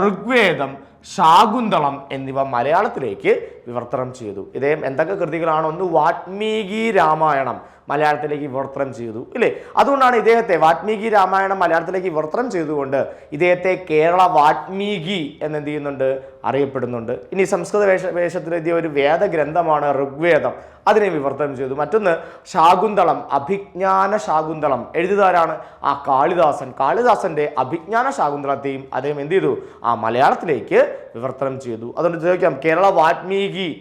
ഋഗ്വേദം ശാകുന്തളം എന്നിവ മലയാളത്തിലേക്ക് വിവർത്തനം ചെയ്തു. ഇദ്ദേഹം എന്തൊക്കെ കൃതികളാണ്? ഒന്ന് വാത്മീകി രാമായണം മലയാളത്തിലേക്ക് വിവർത്തനം ചെയ്തു ഇല്ലേ? അതുകൊണ്ടാണ് ഇദ്ദേഹത്തെ വാത്മീകി രാമായണം മലയാളത്തിലേക്ക് വിവർത്തനം ചെയ്തുകൊണ്ട് ഇദ്ദേഹത്തെ കേരള വാത്മീകി എന്ന് എന്ത് ചെയ്യുന്നുണ്ട് അറിയപ്പെടുന്നുണ്ട്. ഇനി സംസ്കൃത വേഷ വേഷത്തിലെത്തിയ ഒരു വേദഗ്രന്ഥമാണ് ഋഗ്വേദം. അതിനെ വിവർത്തനം ചെയ്തു. മറ്റൊന്ന് ശാകുന്തളം അഭിജ്ഞാന ശാകുന്തളം. എഴുതുകാരാണ് ആ കാളിദാസൻ. കാളിദാസന്റെ അഭിജ്ഞാന ശാകുന്തളത്തെയും അദ്ദേഹം എന്ത് ചെയ്തു ആ മലയാളത്തിലേക്ക് വിവർത്തനം ചെയ്തു. അതുകൊണ്ട് ചോദിക്കാം കേരള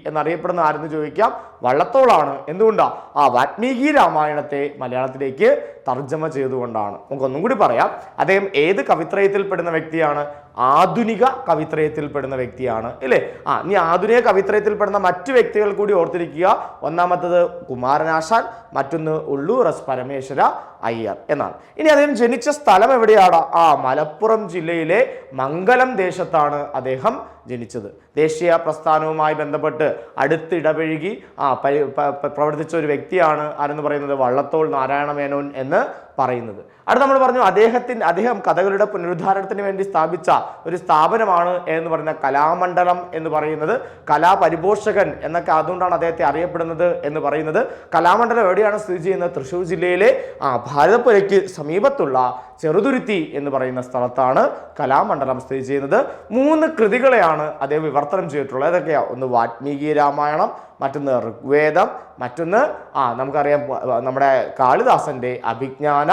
എന്നറിയപ്പെടുന്ന ആരെന്ന് ചോദിക്കാം. വള്ളത്തോളാണ്. എന്തുകൊണ്ടാണ് ആ വാത്മീകി രാമായണത്തെ മലയാളത്തിലേക്ക് തർജമ ചെയ്തുകൊണ്ടാണ്. നമുക്കൊന്നും കൂടി പറയാം. അദ്ദേഹം ഏത് കവിത്രയത്തിൽ പെടുന്ന വ്യക്തിയാണ്? ആധുനിക കവിത്രയത്തിൽ പെടുന്ന വ്യക്തിയാണ്. അല്ലേ ആ ഇനി ആധുനിക കവിത്രയത്തിൽ പെടുന്ന മറ്റു വ്യക്തികൾ കൂടി ഓർത്തിരിക്കുക. ഒന്നാമത്തത് കുമാരനാശാൻ മറ്റൊന്ന് ഉള്ളൂർ എസ് പരമേശ്വര അയ്യർ എന്നാണ്. ഇനി അദ്ദേഹം ജനിച്ച സ്ഥലം എവിടെയാണ്? ആ മലപ്പുറം ജില്ലയിലെ മംഗലം ദേശത്താണ് അദ്ദേഹം ജനിച്ചത്. ദേശീയ പ്രസ്ഥാനവുമായി ബന്ധപ്പെട്ട് അടുത്തിടപഴകി പ- പ്രവർത്തിച്ച ഒരു വ്യക്തിയാണ് ആരെന്ന് പറയുന്നത് വള്ളത്തോൾ നാരായണ മേനോൻ എന്ന് പറയുന്നത്. അടുത്ത നമ്മൾ പറഞ്ഞു അദ്ദേഹത്തിന് അദ്ദേഹം കഥകളുടെ പുനരുദ്ധാരണത്തിന് വേണ്ടി സ്ഥാപിച്ച ഒരു സ്ഥാപനമാണ് എന്ന് പറയുന്ന കലാമണ്ഡലം എന്ന് പറയുന്നത്. കലാപരിപോഷകൻ എന്നൊക്കെ അതുകൊണ്ടാണ് അദ്ദേഹത്തെ അറിയപ്പെടുന്നത് എന്ന് പറയുന്നത്. കലാമണ്ഡലം എവിടെയാണ് സ്ഥിതി ചെയ്യുന്നത്? തൃശ്ശൂർ ജില്ലയിലെ ആ ഭാരതപ്പുരയ്ക്ക് സമീപത്തുള്ള ചെറുതുരുത്തി എന്ന് പറയുന്ന സ്ഥലത്താണ് കലാമണ്ഡലം സ്ഥിതി ചെയ്യുന്നത്. മൂന്ന് കൃതികളെയാണ് അദ്ദേഹം വിവർത്തനം ചെയ്തിട്ടുള്ളത്. ഏതൊക്കെയാ ഒന്ന് വാത്മീകി രാമായണം മറ്റൊന്ന് ഋഗ്വേദം മറ്റൊന്ന് ആ നമുക്കറിയാം നമ്മുടെ കാളിദാസന്റെ അഭിജ്ഞാന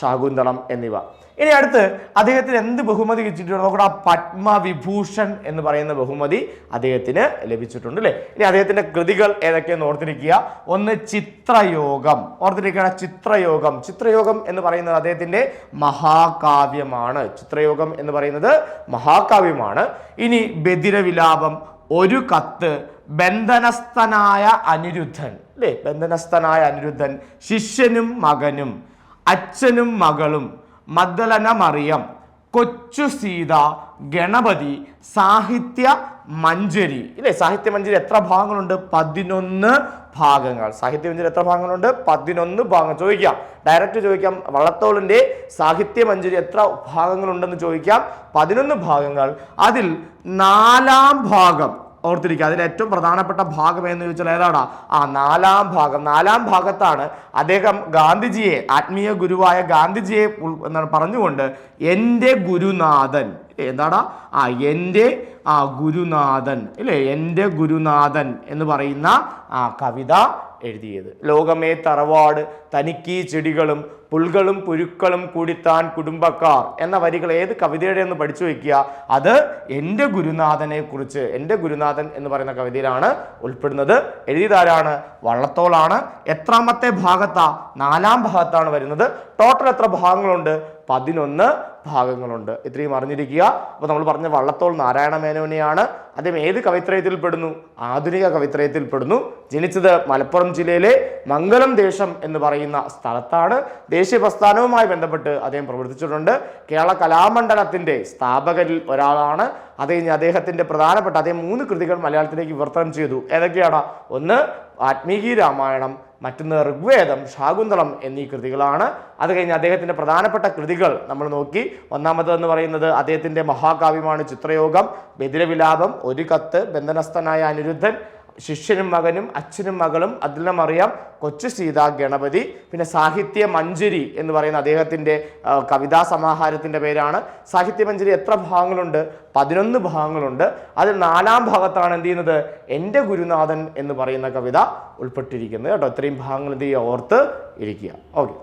ശാകുന്തളം എന്നിവ. ഇനി അടുത്ത് അദ്ദേഹത്തിന് എന്ത് ബഹുമതി കിട്ടിയിട്ടുണ്ട്? നോക്കണം പത്മവിഭൂഷൺ എന്ന് പറയുന്ന ബഹുമതി അദ്ദേഹത്തിന് ലഭിച്ചിട്ടുണ്ട് അല്ലേ ഇനി അദ്ദേഹത്തിന്റെ കൃതികൾ ഏതൊക്കെയെന്ന് ഓർത്തിരിക്കുക. ഒന്ന് ചിത്രയോഗം. ഓർത്തിരിക്കുകയാണ് ചിത്രയോഗം. ചിത്രയോഗം എന്ന് പറയുന്നത് അദ്ദേഹത്തിന്റെ മഹാകാവ്യമാണ്. ചിത്രയോഗം എന്ന് പറയുന്നത് മഹാകാവ്യമാണ്. ഇനി ബദിരവിലാപം ഒരു കത്ത്. ബന്ധനസ്ഥനായ അനിരുദ്ധൻ. അല്ലേ ബന്ധനസ്ഥനായ അനിരുദ്ധൻ. ശിഷ്യനും മകനും. അച്ഛനും മകളും മദ്ദലന മറിയം കൊച്ചു സീത ഗണപതി സാഹിത്യ മഞ്ജരി. ഇല്ലേ? സാഹിത്യ മഞ്ജരി എത്ര ഭാഗങ്ങളുണ്ട്? പതിനൊന്ന് ഭാഗങ്ങൾ. സാഹിത്യ മഞ്ജരി എത്ര ഭാഗങ്ങളുണ്ട്? പതിനൊന്ന് ഭാഗങ്ങൾ. ചോദിക്കാം. ഡയറക്റ്റ് ചോദിക്കാം. വള്ളത്തോളിന്റെ സാഹിത്യ മഞ്ജരി എത്ര ഭാഗങ്ങളുണ്ടെന്ന് ചോദിക്കാം. പതിനൊന്ന് ഭാഗങ്ങൾ. അതിൽ നാലാം ഭാഗം ഓർത്തിരിക്കുക. അതിൽ ഏറ്റവും പ്രധാനപ്പെട്ട ഭാഗം എന്ന് ചോദിച്ചാൽ ഏതാടാ ആ നാലാം ഭാഗം. നാലാം ഭാഗത്താണ് അദ്ദേഹം ഗാന്ധിജിയെ ആത്മീയ ഗുരുവായ ഗാന്ധിജിയെ എന്താണ് പറഞ്ഞുകൊണ്ട് എന്റെ ഗുരുനാഥൻ എന്താടാ ആ എന്റെ ആ ഗുരുനാഥൻ ഇല്ലേ? എന്റെ ഗുരുനാഥൻ എന്ന് പറയുന്ന ആ കവിത എഴുതിയത്. ലോകമേ തറവാട് തനിക്കീ ചെടികളും പുൽകളും പുരുക്കളും താൻ കുടുംബക്കാർ എന്ന വരികൾ ഏത് കവിതയുടെ എന്ന് പഠിച്ചു വയ്ക്കുക? അത് എന്റെ ഗുരുനാഥനെ കുറിച്ച് എന്റെ ഗുരുനാഥൻ എന്ന് പറയുന്ന കവിതയിലാണ് ഉൾപ്പെടുന്നത്. എഴുതിയതാരാണ്? വള്ളത്തോളാണ്. എത്രാമത്തെ ഭാഗത്താ? നാലാം ഭാഗത്താണ് വരുന്നത്. ടോട്ടൽ എത്ര ഭാഗങ്ങളുണ്ട്? പതിനൊന്ന് ഭാഗങ്ങളുണ്ട്. ഇത്രയും അറിഞ്ഞിരിക്കുക. അപ്പോൾ നമ്മൾ പറഞ്ഞ വള്ളത്തോൾ നാരായണ മേനോനെയാണ് അദ്ദേഹം ഏത് കവിത്രയത്തിൽ പെടുന്നു ആധുനിക കവിത്രയത്തിൽ പെടുന്നു ജനിച്ചത് മലപ്പുറം ജില്ലയിലെ മംഗലം ദേശം എന്ന് പറയുന്ന സ്ഥലത്താണ്. ദേശീയ പ്രസ്ഥാനവുമായി ബന്ധപ്പെട്ട് അദ്ദേഹം പ്രവർത്തിച്ചിട്ടുണ്ട്. കേരള കലാമണ്ഡലത്തിന്റെ സ്ഥാപകരിൽ ഒരാളാണ്. അത് കഴിഞ്ഞ് അദ്ദേഹത്തിന്റെ പ്രധാനപ്പെട്ട അദ്ദേഹം മൂന്ന് കൃതികൾ മലയാളത്തിലേക്ക് വിവർത്തനം ചെയ്തു. ഏതൊക്കെയാണ്? ഒന്ന് വാൽമീകി രാമായണം മറ്റൊന്ന് ഋഗ്വേദം ശാകുന്തളം എന്നീ കൃതികളാണ്. അത് കഴിഞ്ഞ് അദ്ദേഹത്തിന്റെ പ്രധാനപ്പെട്ട കൃതികൾ നമ്മൾ നോക്കി. ഒന്നാമതെന്ന് പറയുന്നത് അദ്ദേഹത്തിന്റെ മഹാകാവ്യമാണ് ചിത്രയോഗം ബദിരവിലാപം ഒരു കത്ത് ബന്ധനസ്ഥനായ അനിരുദ്ധൻ ശിഷ്യനും മകനും അച്ഛനും മകളും അതിലും അറിയാം കൊച്ചു സീത ഗണപതി പിന്നെ സാഹിത്യ മഞ്ജരി എന്ന് പറയുന്ന അദ്ദേഹത്തിന്റെ കവിതാ സമാഹാരത്തിന്റെ പേരാണ്. സാഹിത്യ മഞ്ജരി എത്ര ഭാഗങ്ങളുണ്ട്? പതിനൊന്ന് ഭാഗങ്ങളുണ്ട്. അതിൽ നാലാം ഭാഗത്താണ് എന്ത് ചെയ്യുന്നത്? എന്റെ ഗുരുനാഥൻ എന്ന് പറയുന്ന കവിത ഉൾപ്പെട്ടിരിക്കുന്നത് കേട്ടോ. ഇത്രയും ഭാഗങ്ങൾ എന്ത് ചെയ്യുക? ഓർത്ത് ഇരിക്കുക. ഓക്കെ.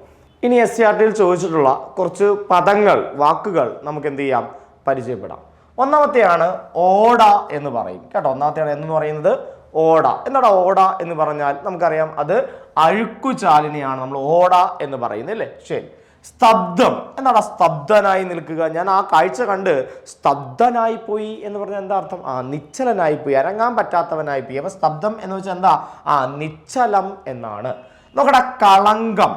ഇനി എസ് സി ആർ ടിയിൽ ചോദിച്ചിട്ടുള്ള കുറച്ച് പദങ്ങൾ വാക്കുകൾ നമുക്ക് എന്ത് ചെയ്യാം? പരിചയപ്പെടാം. ഒന്നാമത്തെയാണ് ഓട എന്ന് പറയും. കേട്ടോ ഒന്നാമത്തെയാണ് എന്ന് പറയുന്നത്? ഓട. എന്താണ് ഓട എന്ന് പറഞ്ഞാൽ നമുക്കറിയാം അത് അഴുക്കുചാലിനെയാണ് നമ്മൾ ഓട എന്ന് പറയുന്നത് അല്ലേ? ശരി. സ്തബ്ധം. എന്താണ് സ്തബ്ധനായി നിൽക്കുക? ഞാൻ ആ കാഴ്ച കണ്ട് സ്തബ്ധനായി പോയി എന്ന് പറഞ്ഞാൽ എന്താ അർത്ഥം? ആ നിശ്ചലനായി പോയി. അരങ്ങാൻ പറ്റാത്തവനായി പോയി. അപ്പൊ സ്തബ്ധം എന്ന് വെച്ചാൽ എന്താ? ആ നിശ്ചലം എന്നാണ്. നോക്കടാ കളങ്കം.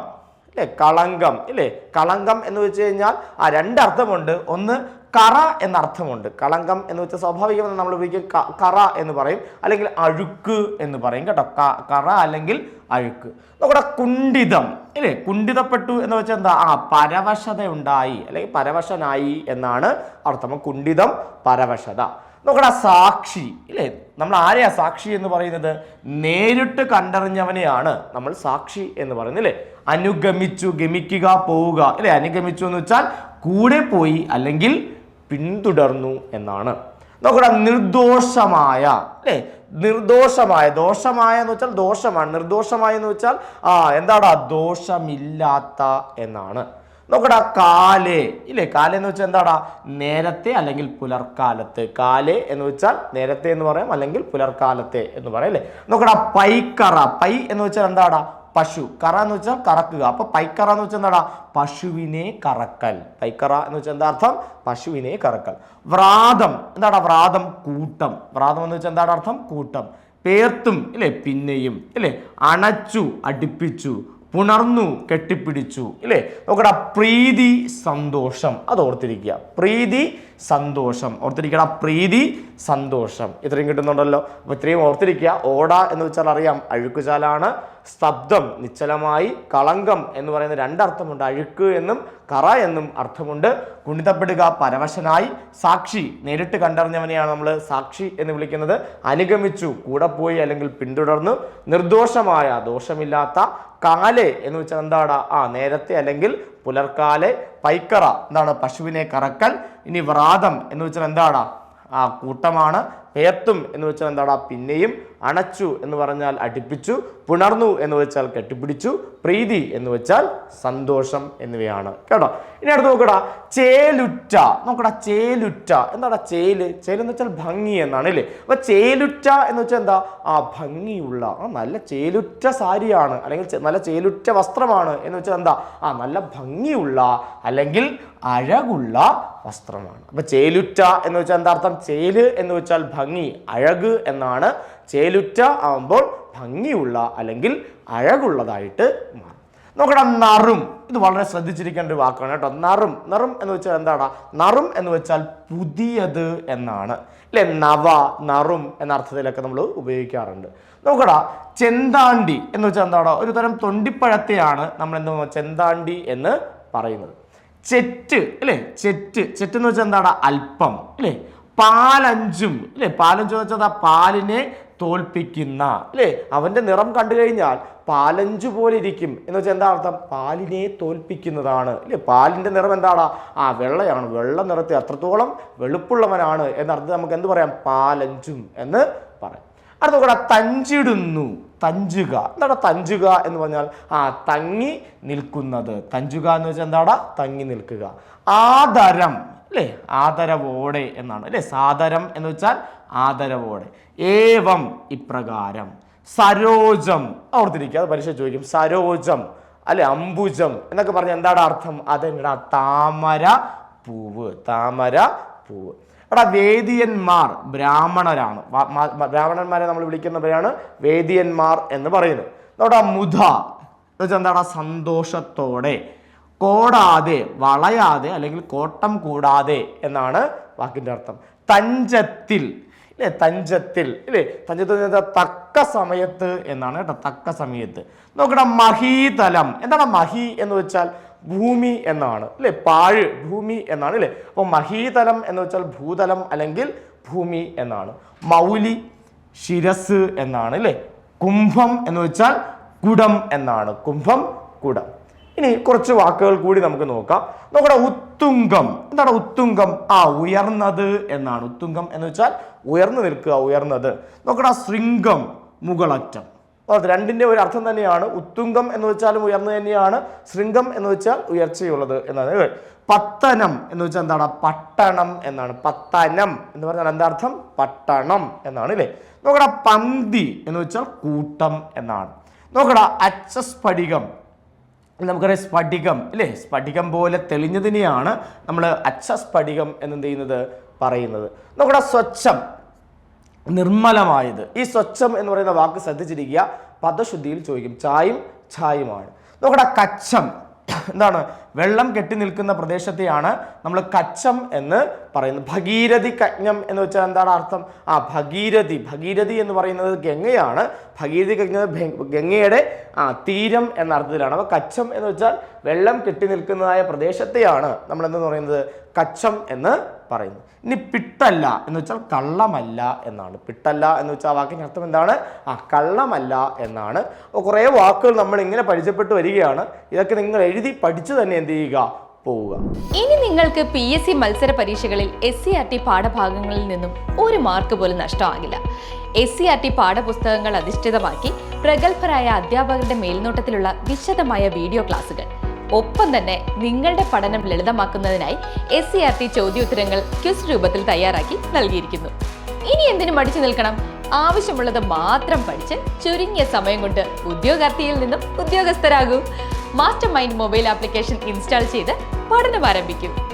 അല്ലേ? കളങ്കം. ഇല്ലേ? കളങ്കം എന്ന് വെച്ച് കഴിഞ്ഞാൽ ആ രണ്ടർത്ഥമുണ്ട് ഒന്ന് കറ എന്നർത്ഥമുണ്ട്. കളങ്കം എന്ന് വെച്ചാൽ സ്വാഭാവികമായി നമ്മൾ ഉപയോഗിക്കും കറ എന്ന് പറയും. അല്ലെങ്കിൽ അഴുക്ക് എന്ന് പറയും കേട്ടോ. കറ അല്ലെങ്കിൽ അഴുക്ക്. നോക്കട്ടെ കുണ്ഠിതം ഇല്ലേ? കുണ്ഠിതപ്പെട്ടു എന്ന് വെച്ചാൽ എന്താ? ആ പരവശത ഉണ്ടായി അല്ലെങ്കിൽ പരവശനായി എന്നാണ് അർത്ഥം. കുണ്ഠിതം പരവശത. നോക്കടാ സാക്ഷി ഇല്ലേ? നമ്മൾ ആരെയാ സാക്ഷി എന്ന് പറയുന്നത്? നേരിട്ട് കണ്ടറിഞ്ഞവനെയാണ് നമ്മൾ സാക്ഷി എന്ന് പറയുന്നത് അല്ലേ അനുഗമിച്ചു ഗമിക്കുക പോവുക. അല്ലേ അനുഗമിച്ചു എന്ന് വെച്ചാൽ കൂടെ പോയി അല്ലെങ്കിൽ പിന്തുടർന്നു എന്നാണ്. നോക്കടാ നിർദോഷമായ അല്ലേ? നിർദോഷമായ ദോഷമായ എന്ന് വെച്ചാൽ ദോഷമാണ്. നിർദോഷമായ എന്ന് വെച്ചാൽ ആ എന്താടാ ദോഷമില്ലാത്ത എന്നാണ്. നോക്കടാ കാലേ ഇല്ലേ? കാലേ എന്ന് വെച്ചാൽ എന്താടാ? നേരത്തെ അല്ലെങ്കിൽ പുലർക്കാലത്ത്. കാലേ എന്ന് വെച്ചാൽ നേരത്തെ എന്ന് പറയാം അല്ലെങ്കിൽ പുലർക്കാലത്തെ എന്ന് പറയാം അല്ലേ? നോക്കടാ പൈക്കറ പൈ എന്ന് വെച്ചാൽ എന്താടാ? പശു. കറ എന്ന് വെച്ചാൽ കറക്കുക. അപ്പൊ പൈക്കറ എന്ന് വെച്ചാൽ എന്താടാ? പശുവിനെ കറക്കൽ. പൈക്കറ എന്ന് വെച്ചാൽ എന്താ അർത്ഥം? പശുവിനെ കറക്കൽ. വ്രാതം. എന്താടാ വ്രാതം? കൂട്ടം. വ്രാതം എന്ന് വെച്ചാൽ എന്താടാ അർത്ഥം? കൂട്ടം. പേർത്തും ഇല്ലേ? പിന്നെയും ഇല്ലേ? അണച്ചു അടുപ്പിച്ചു പുണർന്നു കെട്ടിപ്പിടിച്ചു ഇല്ലേ? നോക്കടാ പ്രീതി സന്തോഷം. അത് ഓർത്തിരിക്കുക. പ്രീതി സന്തോഷം. ഓർത്തിരിക്കട പ്രീതി സന്തോഷം. ഇത്രയും കിട്ടുന്നുണ്ടല്ലോ. അപ്പൊ ഇത്രയും ഓർത്തിരിക്കുക. ഓട എന്ന് വെച്ചാൽ അറിയാം. അഴുക്കുചാലാണ്. സ്തബ്ധം നിശ്ചലമായി കളങ്കം എന്ന് പറയുന്ന രണ്ടർത്ഥമുണ്ട്. അഴുക്ക് എന്നും കറ എന്നും അർത്ഥമുണ്ട്. കുണിതപ്പെടുക പരവശനായി സാക്ഷി നേരിട്ട് കണ്ടറിഞ്ഞവനെയാണ് നമ്മൾ സാക്ഷി എന്ന് വിളിക്കുന്നത്. അനുഗമിച്ചു കൂടെ പോയി അല്ലെങ്കിൽ പിന്തുടർന്നു. നിർദോഷമായ ദോഷമില്ലാത്ത കാലെ എന്ന് വെച്ചാൽ എന്താടാ? ആ നേരത്തെ അല്ലെങ്കിൽ പുലർക്കാലെ പൈക്കറ എന്താണ്? പശുവിനെ കറക്കൽ. ഇനി വ്രാതം എന്ന് വെച്ചാൽ എന്താടാ? ആ കൂട്ടമാണ് പേത്തും എന്ന് വെച്ചാൽ എന്താടാ? പിന്നെയും അണച്ചു എന്ന് പറഞ്ഞാൽ അടുപ്പിച്ചു പുണർന്നു എന്ന് വെച്ചാൽ കെട്ടിപ്പിടിച്ചു പ്രീതി എന്ന് വെച്ചാൽ സന്തോഷം എന്നിവയാണ്. കേട്ടോ? ഇനി അടുത്ത് നോക്കടാ ചേലുറ്റ. നോക്കടാ ചേലുറ്റ. എന്താടാ ചേൽ? ചേൽ എന്ന് വെച്ചാൽ ഭംഗി എന്നാണ് അല്ലേ? അപ്പൊ ചേലുറ്റ എന്ന് വെച്ചാൽ എന്താ? ആ ഭംഗിയുള്ള ആ നല്ല ചേലുറ്റ സാരിയാണ് അല്ലെങ്കിൽ നല്ല ചേലുറ്റ വസ്ത്രമാണ് എന്ന് വെച്ചാൽ എന്താ? ആ നല്ല ഭംഗിയുള്ള അല്ലെങ്കിൽ അഴകുള്ള വസ്ത്രമാണ്. അപ്പൊ ചേലുറ്റ എന്ന് വെച്ചാൽ എന്താ അർത്ഥം? ചേൽ എന്ന് വെച്ചാൽ ഭംഗി അഴക് എന്നാണ്. ചേലുറ്റ ആവുമ്പോൾ ഭംഗിയുള്ള അല്ലെങ്കിൽ അഴകുള്ളതായിട്ട് മാറും. നോക്കടാ നറും. ഇത് വളരെ ശ്രദ്ധിച്ചിരിക്കേണ്ട ഒരു വാക്കാണ് കേട്ടോ. നറും. നറും എന്ന് വെച്ചാൽ എന്താണ് നറും എന്ന് വെച്ചാൽ പുതിയത് എന്നാണ്. അല്ലെ? നവ നറും എന്ന അർത്ഥത്തിലൊക്കെ നമ്മൾ ഉപയോഗിക്കാറുണ്ട്. നോക്കടാ ചെന്താണ്ടി എന്ന് വെച്ചാൽ എന്താണ് ഒരു തരം തൊണ്ടിപ്പഴത്തെയാണ് നമ്മൾ എന്താ ചെന്താണ്ടി എന്ന് പറയുന്നത്. ചെറ്റ് അല്ലേ? ചെറ്റ്. ചെറ്റ് എന്ന് വെച്ചാൽ എന്താണ് അല്പം അല്ലേ? പാലഞ്ചും അല്ലേ? പാലഞ്ചും എന്ന് വെച്ചാൽ പാലിനെ തോൽപ്പിക്കുന്ന അല്ലേ? അവന്റെ നിറം കണ്ടു കഴിഞ്ഞാൽ പാലഞ്ചു പോലെ ഇരിക്കും. എന്ന് വെച്ചാൽ എന്താ അർത്ഥം? പാലിനെ തോൽപ്പിക്കുന്നതാണ് അല്ലേ? പാലിന്റെ നിറം എന്താണ് ആ വെള്ളയാണ്. വെള്ള നിറത്തെ അത്രത്തോളം വെളുപ്പുള്ളവനാണ്. എന്നർത്ഥം നമുക്ക് എന്ത് പറയാം? പാലഞ്ചും എന്ന് പറയാം. അടുത്ത നോക്കടാ തഞ്ചിടുന്നു. തഞ്ചുക. എന്താണ് തഞ്ചുക എന്ന് പറഞ്ഞാൽ ആ തങ്ങി നിൽക്കുന്നത്. തഞ്ചുക എന്ന് വെച്ചാൽ എന്താടാ? തങ്ങി നിൽക്കുക. ആദരം അല്ലേ? ആദരവോടെ എന്നാണ്. അല്ലേ? സാദരം എന്ന് വെച്ചാൽ ആദരവോടെ. ഏവം ഇപ്രകാരം. സരോജം. ഓർത്തിരിക്കുക അത് പരീക്ഷ ചോദിക്കും. സരോജം അല്ലെ? അംബുജം എന്നൊക്കെ പറഞ്ഞ എന്താണ് അർത്ഥം? അതെന്നടാ താമര പൂവ് താമര പൂവ് എടാ വേദിയന്മാർ ബ്രാഹ്മണരാണ്. ബ്രാഹ്മണന്മാരെ നമ്മൾ വിളിക്കുന്നവരാണ് വേദിയന്മാർ എന്ന് പറയുന്നത്. നമ്മുടെ മുധ. എന്താണ് സന്തോഷത്തോടെ കോടാതെ വളയാതെ അല്ലെങ്കിൽ കോട്ടം കൂടാതെ എന്നാണ് വാക്കിന്റെ അർത്ഥം. തഞ്ചത്തിൽ ഇല്ലേ? തഞ്ചത്തിൽ ഇല്ലേ? തഞ്ചത്തിൽ തക്ക സമയത്ത് എന്നാണ് കേട്ടോ തക്ക സമയത്ത്. നോക്കടാ മഹീതലം. എന്താണ് മഹി എന്ന് വെച്ചാൽ? ഭൂമി എന്നാണ് അല്ലേ? പാഴ് ഭൂമി എന്നാണ് അല്ലേ? അപ്പോൾ മഹീതലം എന്ന് വെച്ചാൽ ഭൂതലം അല്ലെങ്കിൽ ഭൂമി എന്നാണ്. മൗലി ശിരസ് എന്നാണ് അല്ലേ? കുംഭം എന്ന് വെച്ചാൽ കുടം എന്നാണ്. കുംഭം കുടം. ഇനി കുറച്ച് വാക്കുകൾ കൂടി നമുക്ക് നോക്കാം. നോക്കടാ ഉത്തുംഗം. എന്താണ് ഉത്തുംഗം? ആ ഉയർന്നത് എന്നാണ്. ഉത്തുംഗം എന്ന് വെച്ചാൽ ഉയർന്നു നിൽക്കുക ഉയർന്നത്. നോക്കടാ ശൃംഗം മുകളറ്റം. അത് രണ്ടിന്റെ ഒരു അർത്ഥം തന്നെയാണ്. ഉത്തുംഗം എന്ന് വെച്ചാലും ഉയർന്നു തന്നെയാണ്. ശൃംഗം എന്ന് വെച്ചാൽ ഉയർച്ചയുള്ളത് എന്നാണ്. പത്തനം എന്ന് വെച്ചാൽ എന്താണ്? പട്ടണം എന്നാണ്. പത്തനം എന്ന് പറഞ്ഞാൽ എന്താ അർത്ഥം? പട്ടണം എന്നാണ് അല്ലേ? നോക്കടാ പന്തി എന്ന് വെച്ചാൽ കൂട്ടം എന്നാണ്. നോക്കടാ അച്ചസ്ഫടികം. നമുക്കറിയാം സ്ഫടികം അല്ലേ? സ്ഫടികം പോലെ തെളിഞ്ഞതിനെയാണ് നമ്മൾ അച്ചസ്ഫടികം എന്ന് ചെയ്യുന്നത്? പറയുന്നത്. നോക്കടാ സ്വച്ഛം. നിർമ്മലമായത്. ഈ സ്വച്ഛം എന്ന് പറയുന്ന വാക്ക് ശ്രദ്ധിച്ചിരിക്കുക. പദശുദ്ധിയിൽ ചോദിക്കും. ചായും ഛായുമാണ് നോക്കട കച്ചം എന്താണ്? വെള്ളം കെട്ടി നിൽക്കുന്ന പ്രദേശത്തെയാണ് നമ്മൾ കച്ചം എന്ന് പറയുന്നത്. ഭഗീരഥി കജ്ഞം എന്ന് വെച്ചാൽ എന്താണ് അർത്ഥം? ആ ഭഗീരഥി. ഭഗീരഥി എന്ന് പറയുന്നത് ഗംഗയാണ്. ഭഗീരഥി കജ്ഞത് ഗംഗയുടെ ആ തീരം എന്ന അർത്ഥത്തിലാണ്. അപ്പോൾ കച്ചം എന്ന് വെച്ചാൽ വെള്ളം കെട്ടി നിൽക്കുന്നതായ പ്രദേശത്തെയാണ് നമ്മൾ എന്തെന്ന് പറയുന്നത്? കച്ചം എന്ന് പറയുന്നത് ഇനി പിട്ടല്ല എന്ന് വെച്ചാൽ കള്ളമല്ല എന്നാണ്. പിട്ടല്ല എന്ന് വെച്ചാൽ ആ വാക്കിന്റെ അർത്ഥം എന്താണ്? ആ കള്ളമല്ല എന്നാണ്. അപ്പോൾ കുറേ വാക്കുകൾ നമ്മൾ ഇങ്ങനെ പരിചയപ്പെട്ട് വരികയാണ്. ഇതൊക്കെ നിങ്ങൾ എഴുതി പഠിച്ചു തന്നെ എന്ത് ചെയ്യുക? പോവുക. ഇനി നിങ്ങൾക്ക് പി എസ് സി മത്സര പരീക്ഷകളിൽ എസ് സി ആർ ടി പാഠഭാഗങ്ങളിൽ നിന്നും ഒരു മാർക്ക് പോലും നഷ്ടമാകില്ല. എസ് സി ആർ ടി പാഠപുസ്തകങ്ങൾ അധിഷ്ഠിതമാക്കി പ്രഗത്ഭരായ അധ്യാപകരുടെ മേൽനോട്ടത്തിലുള്ള വിശദമായ വീഡിയോ ക്ലാസുകൾ. ഒപ്പം തന്നെ നിങ്ങളുടെ പഠനം ലളിതമാക്കുന്നതിനായി എസ് സി ആർ ടി ചോദ്യോത്തരങ്ങൾ ക്വിസ് രൂപത്തിൽ തയ്യാറാക്കി നൽകിയിരിക്കുന്നു. ഇനി എന്തിനു മടിച്ചു നിൽക്കണം? ആവശ്യമുള്ളത് മാത്രം പഠിച്ച് ചുരുങ്ങിയ സമയം കൊണ്ട് ഉദ്യോഗാർത്ഥിയിൽ നിന്നും ഉദ്യോഗസ്ഥരാകൂ. Master mind mobile application install ചെയ്ത് പഠനം ആരംഭിക്കും.